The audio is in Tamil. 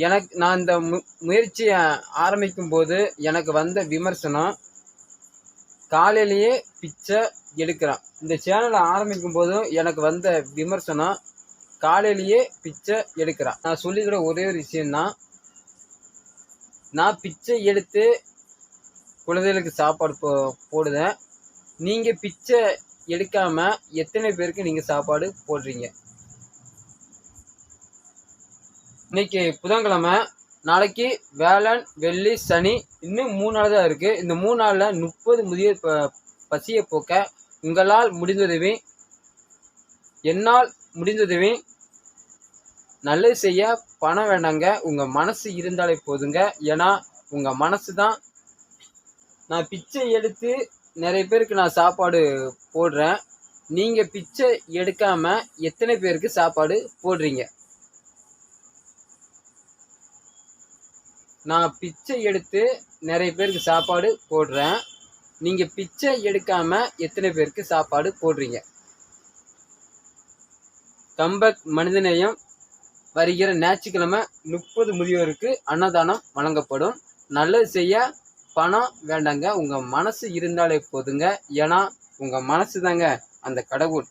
எனக்கு நான் இந்த மு- முயற்சியை ஆரம்பிக்கும் போது எனக்கு வந்த விமர்சனம் காலையிலேயே பிச்சை எடுக்கிறான். இந்த சேனலை ஆரம்பிக்கும் போதும் எனக்கு வந்த விமர்சனம் காலையிலேயே பிச்சை எடுக்கிறான். நான் சொல்லிக்கிற ஒரே ஒரு விஷயம்தான் நான் பிச்சை எடுத்து குழந்தைகளுக்கு சாப்பாடு போ போடுதேன். நீங்கள் பிச்சை எடுக்காமல் எத்தனை பேருக்கு நீங்கள் சாப்பாடு போடுறீங்க? இன்னைக்கு புதன்கிழமை நாளைக்கு வேலன் வெள்ளி சனி இன்னும் மூணு நாள் தான் இருக்குது இந்த மூணு நாளில் முப்பது முதியோர் ப பசியை போக்க உங்களால் முடிந்ததுவி என்னால் முடிந்ததுவி நல்லது செய்ய பணம் வேண்டாங்க. உங்கள் மனசு இருந்தாலே போதுங்க. ஏன்னா உங்கள் மனசு தான். நான் பிச்சை எடுத்து நிறைய பேருக்கு நான் சாப்பாடு போடுறேன். நீங்கள் பிச்சை எடுக்காமல் எத்தனை பேருக்கு சாப்பாடு போடுறீங்க? நான் பிச்சை எடுத்து நிறைய பேருக்கு சாப்பாடு போடுறேன். நீங்கள் பிச்சை எடுக்காம எத்தனை பேருக்கு சாப்பாடு போடுறீங்க? கம்பக் மனிதநேயம் வருகிற ஞாயிற்றுக்கிழமை முப்பது முதியோருக்கு அன்னதானம் வழங்கப்படும். நல்லது செய்ய பணம் வேண்டாங்க. உங்கள் மனசு இருந்தாலே போதுங்க. ஏன்னா உங்கள் மனசு தாங்க அந்த கடவுள்.